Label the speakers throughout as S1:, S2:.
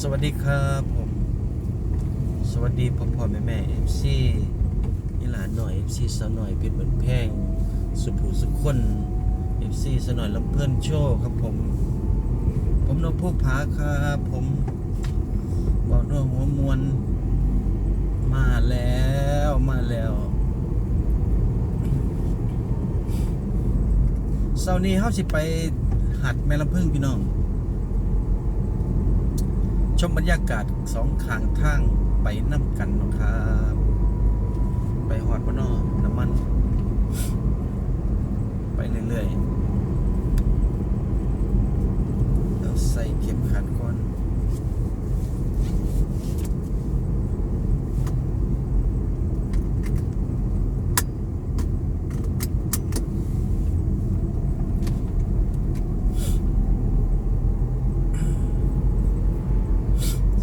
S1: สวัสดีครับผม สวัสดีพ่อพ่อแม่แม่เอฟซีนี่หลานหน่อยเอฟซีสาวหน่อยเป็นเหมือนแพง สุภูสุขคนเอฟซีสาวหน่อยลำเพื่อนโชว์ครับผม ผมนกผู้ผาครับผมบอกด้วยหัวมวลมาแล้วมาแล้วเสาร์นี้เขาสิไปหัดแม่ลำพึ่งพี่น้อง ชมบรรยากาศสองข้างทางไปน้ำกันนะครับไปหอดพนอน้ำมัน ไปเรื่อยๆเราใส่เข็มขัดก่อน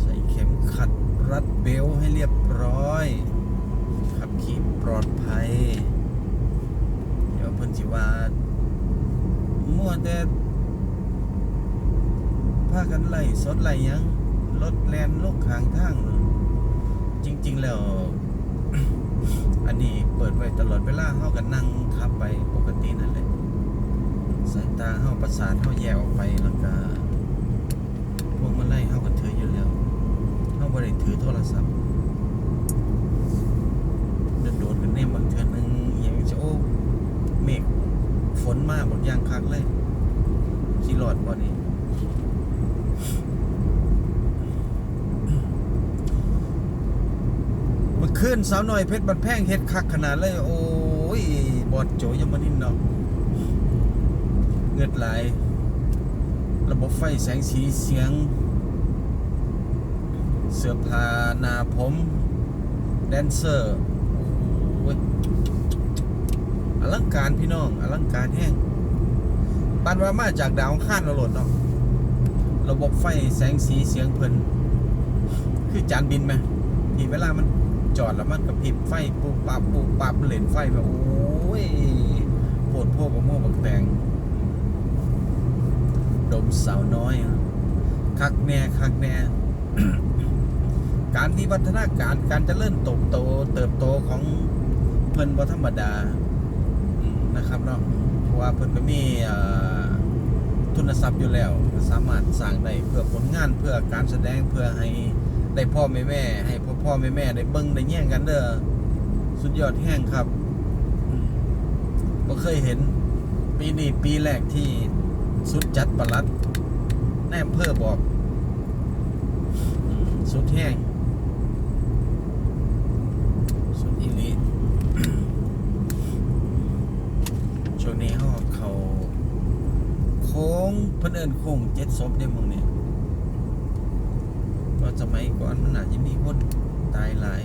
S1: ใส่เข็มขัดรัดเบลต์ให้เรียบร้อย ขับขี่ปลอดภัย เดี๋ยวเพิ่นสิว่ามั่วแต่พากันไล่ สดไล่หยังรถแลนลูกขางทางเนอะจริง ๆ แล้ว อันนี้เปิดไว้ตลอดเวลาเฮากันนั่งขับไปปกตินั่นแหละสายตาเฮาประสาทเฮาแยกออกไปแล้วก็พวกมันไล่เข้ากันถืออยู่แล้วเข้าบ่ได้ถือโทรศัพท์เดินโดดกันแน่บางเทือนึงอหย่างจะโอ้เมฆฝนมาบางอย่างคักเลยขี่รอดบ่นี่เมื่อคื นสาวน้อยเพชรบันแพงเฮ็ดคักขนาดเลย โอ้ยบอดโจยังมานินเนาะเงือดไหลระบบไฟแสงสีเสียง เสื้อผ้าหนาผม แดนเซอร์โอ้ยอลังการพี่น้อง อลังการแห้งปานว่ามาจากดาวข้านเราหลดเนาะระบบไฟแสงสีเสียงเพลินคือจานบินไหมที่เวลามัน จอดแล้วมันกระพริบไฟปูปับปูปับเหลนไฟแบบโอ้ยปวดพวกบะโม่บักแตงดมสาวน้อย คักแน่คักแน่การที่วัฒนาการการเจะเริ่มโตโต เติบโตของเพิ่นบ่ธรรมดานะครับเนาะเพราะว่าเพิ่นก็มีทุนทรัพย์อยู่แล้ว สามารถสร้างได้เพื่อผลงานเพื่อการแสดงเพื่อให้ ได้พ่อแม่แม่ ให้พ่อพ่อแม่แม่ได้เบิ่งได้แย่งกันเด้อสุดยอดแห้งครับบ่เคยเห็น ปีนี้ปีแรกที่สุดจัดประหลัด แนมเพื่อบอก สุดแห้ง สุดอีลีช่วงนี้เขาเขาโค้งเพิ่นเอินโค้งเจ็ดศพได้มึงเนี่ย ก็สมัยก่อนมันอาจจะมีคนตายหลาย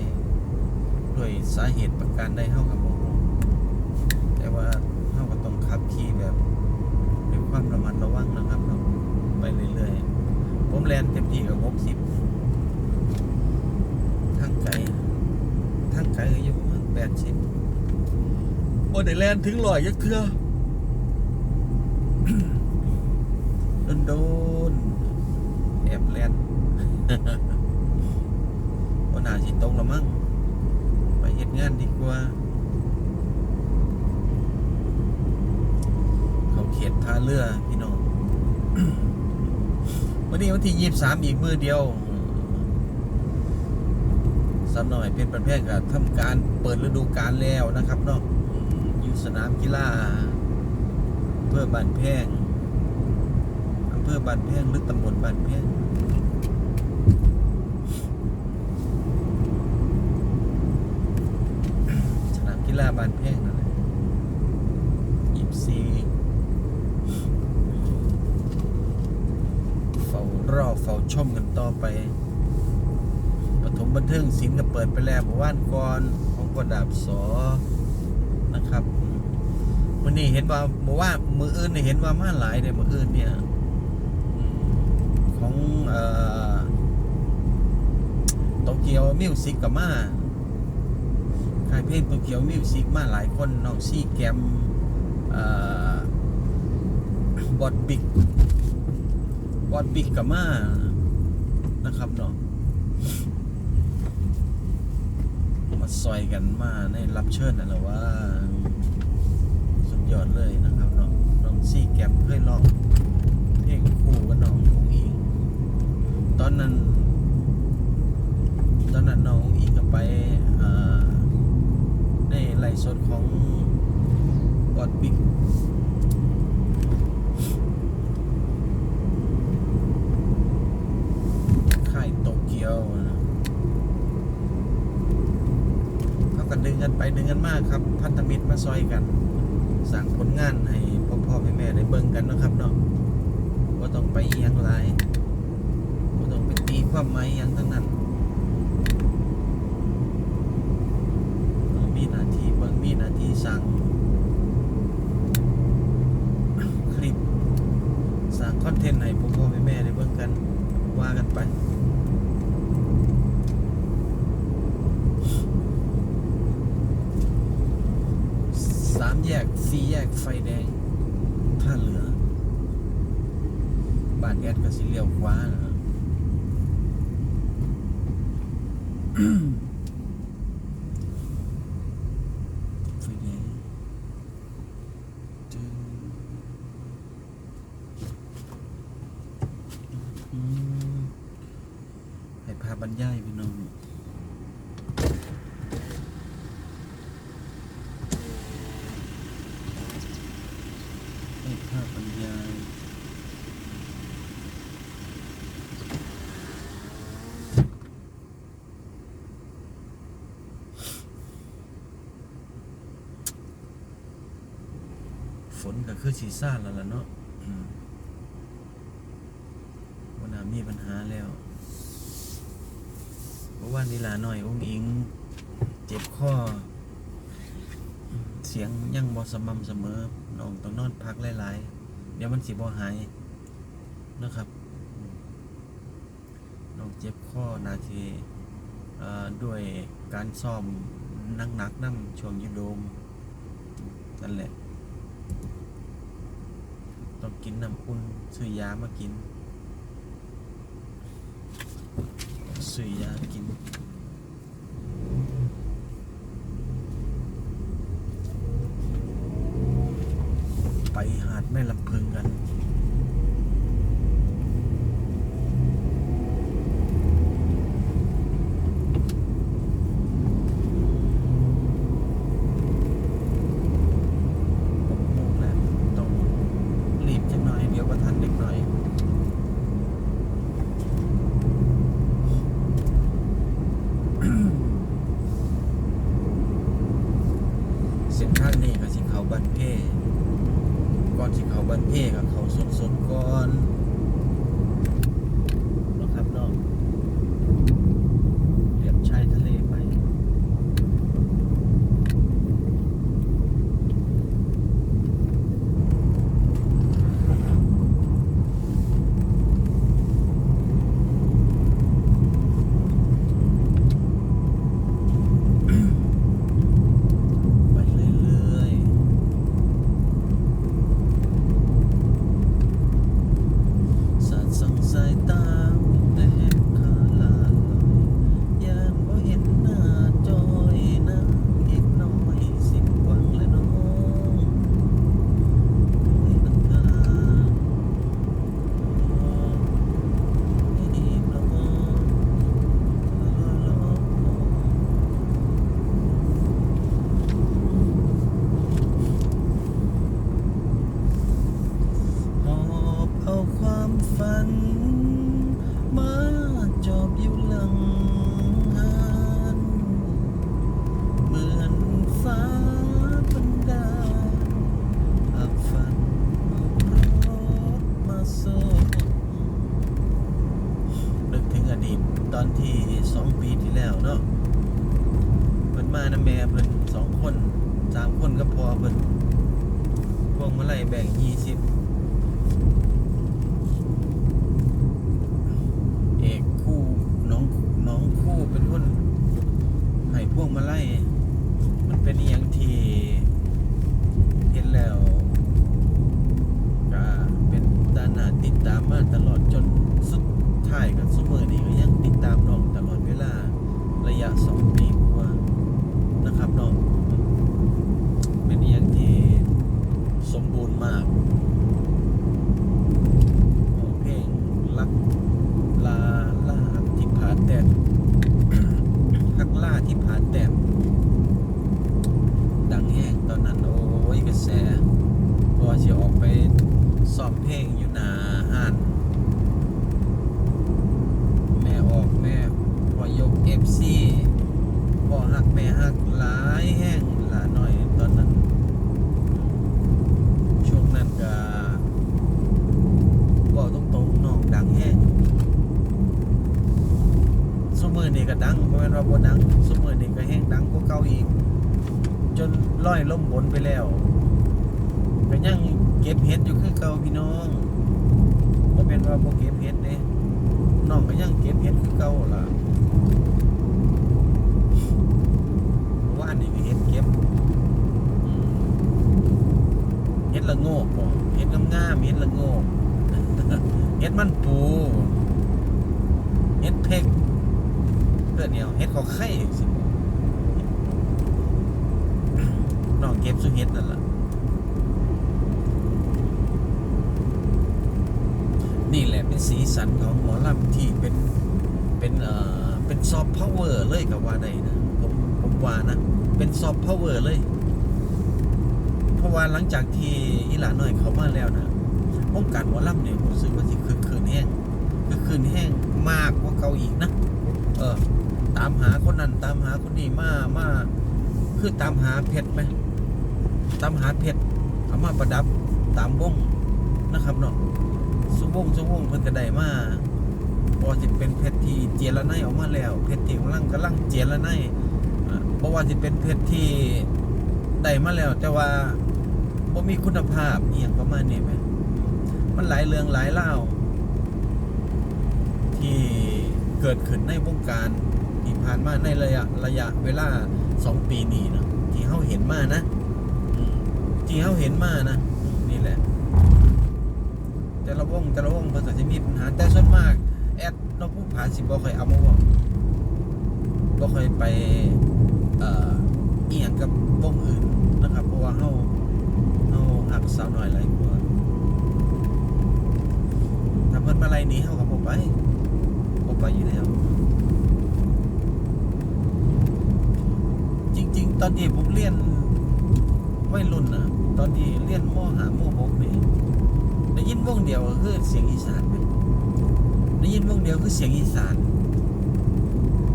S1: ด้วยสาเหตุประการใดเท่ากับโมโหแต่ว่าเท่าก็ต้องขับขี่แบบด้วยความระมัดระวังนะครับเราไปเรื่อยๆ ผมแลนเต็มที่กับหกสิบทางไกลทางไกลอยู่ประมาณแปดสิบโอ้ได้แลนถึงลอยยักเทือโดนโดนแอบแลน วันหนาสิตรงละมั้งไปเฮ็ดงานดีกว่า เขาเขตท่าเรือพี่น้องวันนี้วันที่ยี่สามอีกมือเดียวสักหน่อยเป็นประเภทกับทำการเปิดฤดูกาลแล้วนะครับเนาะอยู่สนามกีฬาอำเภอบ้านแพงอำเภอบ้านแพงหรือตำบลบ้านแพง สนามกีฬาบานแพงนั่นแหละยี่สี่เฝ้ารอเฝ้าชมกันต่อไปปฐมบันเทิงศิลป์ก็เปิดไปแล้วเมื่านก่อนของกระดาบสอนะครับวันนี้เห็นว่าเมื่อว่ามืออื่นนี่เห็นว่ามาหลายเลยมืออื่นเนี่ยของเอ่อโตเกียวมิวสิกกับมา ค่ายเพลงโตเกียวมิวสิกมาหลายคนน้องซี่แกมเอ่อบอดบิกบอดบิ๊กกับมานะครับเนาะมาซอยกันมาในรับเชิญนั่นแหละว่า สุดยอดเลยนะครับเนาะน้องซี่แกมเคยร้องเพลงคู่กับน้องอุ้งอิงตอนนั้น ตอนนั้นน้องอุ้งอิงก็ไปอ่า ในไลฟ์สดของบอดบิ๊กค่ายโตเกียวนะเขาก็ดึงกันไปดึงกันมากครับ พันธมิตรมาซอยกันสั่งผลงานให้พ่อพ่อแม่แม่ได้เบิ่งกันนะครับเนาะว่าต้องไปเอียงหลายว่าต้องไปตีความหมายอย่างทั้งนั้นเรามีหน้าที่เบิ่งมีหน้าที่ สั่งคลิปสั่งคอนเทนต์ให้พ่อพ่อแม่แม่ได้เบิ่งกันว่ากันไปสามแยกสี่แยกไฟแดงท่าเรือบ้านแอดก็สิเลี้ยวขวานะไฟแดงจึงอืมให้พา บรรยายพี่น้องให้ภาพบรรยายฝนก็คือสีซ่าแล้วล่ะเนาะมวันนามีปัญหาแล้ว เพราะว่านี่ลาหน่อยองอิง เจ็บข้อ เสียงยังบ่สม่ำเสมอน้องต้องนอนพักหลายๆ เดี๋ยวมันสิบ่หายนะครับน้องเจ็บข้อนาทีด้วยการซ้อมนักนักๆน้ำช่วงยูโดมนั่นแหละ ต้องกินน้ำอุ่นซื้อยามากิน ซื้อยากินไปหาดแม่ลำพึงกัน สามคนก็พอเพิ่นพวงมาลัยแบ่งยี่สิบเอกคู่น้องน้องคู่เป็นคนให้พวกมาไล่มันเป็นอย่างที่เห็นแล้วก็เป็นตาหนาติดตามมาตลอดจนสุดท้ายกับสมอนี่ก็ยังก็ดัง สอบเพลงอยู่นาหันแม่ออกแม่พอยกเอฟซีพ่อหักแม่หักหลายแห้งหลาหน่อยตอนนั้น ช่วงนั้นก็บองตรงน้องดังแห้งสมือนี่ก็ดังเพราะว่าบ่ดังสมือนี่ก็แห้งดังก็เก่าอีก จนล้อยล้มบนไปแล้วก็ยัง ก็บเห็ดอยู่คือเก่าพี่น้องบ่แม่นว่าบ่เก็บเห็ดเด้น้องก็ยังเก็บเห็ดคือเก่าล่ะว่าอันนี้เห็ดเก็บเห็ดละโงกบ่เห็ดงามๆเห็ดละโงกเห็ดมันปูเห็ดเพกเพื่อนเดียวเห็ดขอไข่สิน้องเก็บสุเห็ดนั่นล่ะ นี่แหละเป็น สีสันของหมอลำที่เป็นเป็นเอ่อเป็นซอฟต์พาวเวอร์เลยกับว่าได้นะผมผมว่านะเป็นซอฟต์พาวเวอร์เลย เพราะว่าหลังจากที่อีหลาน้อยเขามาแล้วนะวงการหมอลำเนี่ยผมรู้สึกว่าที่คืนคืนแห้งคือคืนแห้งมากกว่าเก่าอีกนะเออตามหาคนนั้นตามหาคนนี้มามาคือตามหาเพชรไหมตามหาเพชรเอามาประดับตามวงนะครับเนาะ สุวงสุวงเพิ่นก็ได้มาบ่ว่าสิเป็นเพชรที่เจรไนออกมาแล้ว เพชรที่กำลังกำลังเจรไนอ่าบ่ว่าสิเป็นเพชรที่ได้มาแล้ว แต่ว่าบ่มีคุณภาพเอียงประมาณนี้ไหมมันหลายเรื่องหลายเล่าที่เกิดขึ้นในวงการที่ผ่านมาในระยะระยะเวลาสองปีนี้นะที่เฮาเห็นมานะที่เฮาเห็นมานะนี่แหละ แต่ละวงแต่ละวงเพิ่นก็จะมีปัญหาแต่ส่วนมาก แอดนอกผู้ผาสิบ่ค่อยเอามาเว่าบ่ค่อยไปเอ่ออีหยังกับวงอื่นนะครับ เพราะว่าเฮาเฮาหักสาวน้อยหลายกว่าถ้าเพิ่นมาไล่หนีเฮาก็บ่ไปบ่ไปอยู่แล้วจริง ๆ ตอนที่ผมเรียนวัยรุ่นน่ะ ตอนที่เรียนม .5 ม .6 นี่ ได้ยินวงเดียวก็คือเสียงอีสานได้ยินวงเดียวคือเสียงอีสาน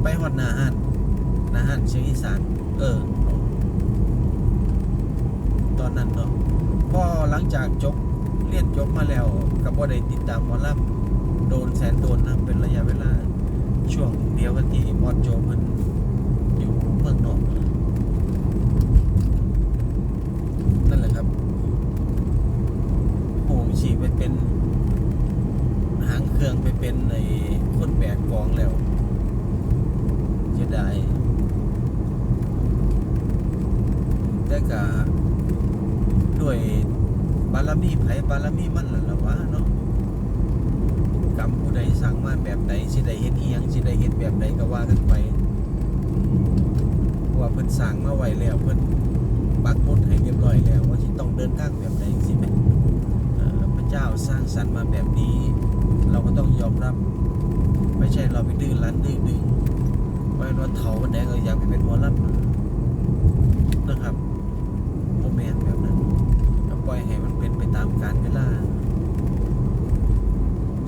S1: ไปฮอดนาฮันนาฮันเสียงอีสาน เออ ตอนนั้นเนาะพอหลังจากจบเรียนจบมาแล้วกับบ่ได้ติดตามหมอลำโดนแสนโดนนะเป็นระยะเวลา ช่วงเดียวกันที่มอดโจเพิ่นอยู่เมืองนอกนั่นแหละครับ โอ้ชีไปเป็นหางเครื่อง ไปเป็นในคนแบกกองแล้วจะได้ แต่กะด้วยบารมีไผบารมีมันล่ะละวะเนาะกรรมผู้ใดสั่งมาแบบใดสิได้เฮ็ดอีหยังสิได้เฮ็ดแบบใดก็ว่ากันไปว่าเพิ่นสั่งมาไว้แล้วเพิ่นปักหมุดให้เรียบร้อยแล้ว ว่าสิต้องเดินทางแบบใดสิแม่พระเจ้าสร้างสรรค์มาแบบนี้ ก็ต้องยอมรับ ไม่ใช่เราไปดื้อรั้นดื้อดึงเพราะว่าเถาวันไหนก็อยากไปเป็นหมอลำนะครับโมแมนแบบนั้นก็ปล่อยให้มันเป็นไปตามกาลเวลา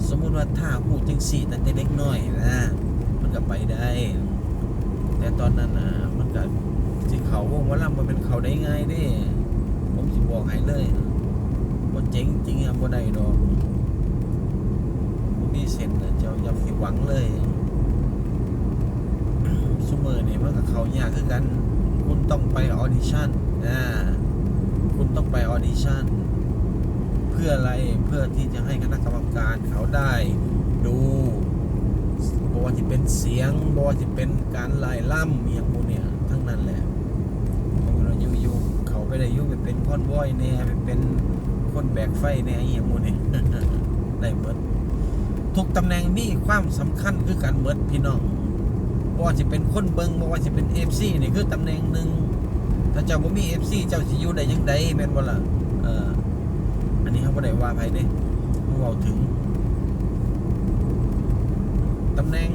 S1: สมมุติว่าถ้าพูดจังสี่แต่เล็กน้อยนะมันก็ไปได้ แต่ตอนนั้นนะมันก็สิเขาวงหมอลำมันเป็นเขาได้ง่ายเด้ ผมสิบอกให้เลยบ่เจ๋งจริงอะบ่ได้ดอก มีเส้นน่ะเจ้าอย่าผิดหวังเลยซุมื้อนี่มันก็เข้ายากคือกัน คุณต้องไปออดิชั่นอ่าคุณต้องไปออดิชั่น เพื่ออะไรเพื่อที่จะให้คณะกรรมการเขาได้ดูบ่ว่าจะเป็นเสียงบ่ว่าจะเป็นการไล่ล่ำอย่างพวกเนี้ยทั้งนั้นแหละผมเราอยู่อยู่เขาไปได้ยู่ไปเป็นคอนวอยแน่ไปเป็นคนแบกไฟแน่อหย่างโมนี่ได้เมด ทุกตำแหน่งมีความสำคัญคือการเมดพี่น้องบ่ว่าจะเป็นคนเบิงบ่ว่าจะเป็นเอฟซีนี่คือตำแหน่งหนึ่งถ้าเจ้าบ่มีเอฟซีเจ้าสิอยู่ได้ยังไงแม่นบ่ล่ะเอออันนี้เขาบ่ได้ว่าไผเด้เขาเว้าถึงตำแหน่ง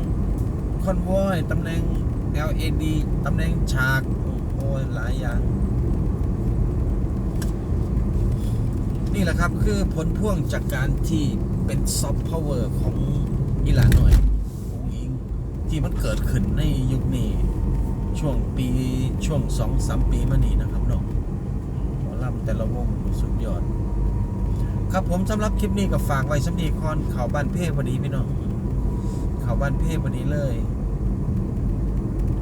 S1: คอนวอยตำแหน่ง LED ตำแหน่งฉาก โอ้ยหลายอย่าง นี่แหละครับคือผลพ่วงจากการที่เป็นซอฟต์พาวเวอร์ของอีหลาหน่อยองอิงที่มันเกิดขึ้นในยุคนี้ ช่วงปีช่วงสองสามปีมานี้นะครับเนาะหมอลำแต่ละวงสุดยอด ครับผมสำหรับคลิปนี้ก็ฝากไว้สำนีคอนเขาบ้านเพ่พอดีพี่น้องเขาบ้านเพ่พอดีเลย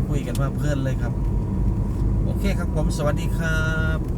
S1: คุยกันว่าเพลินเลยครับ โอเคครับผมสวัสดีครับ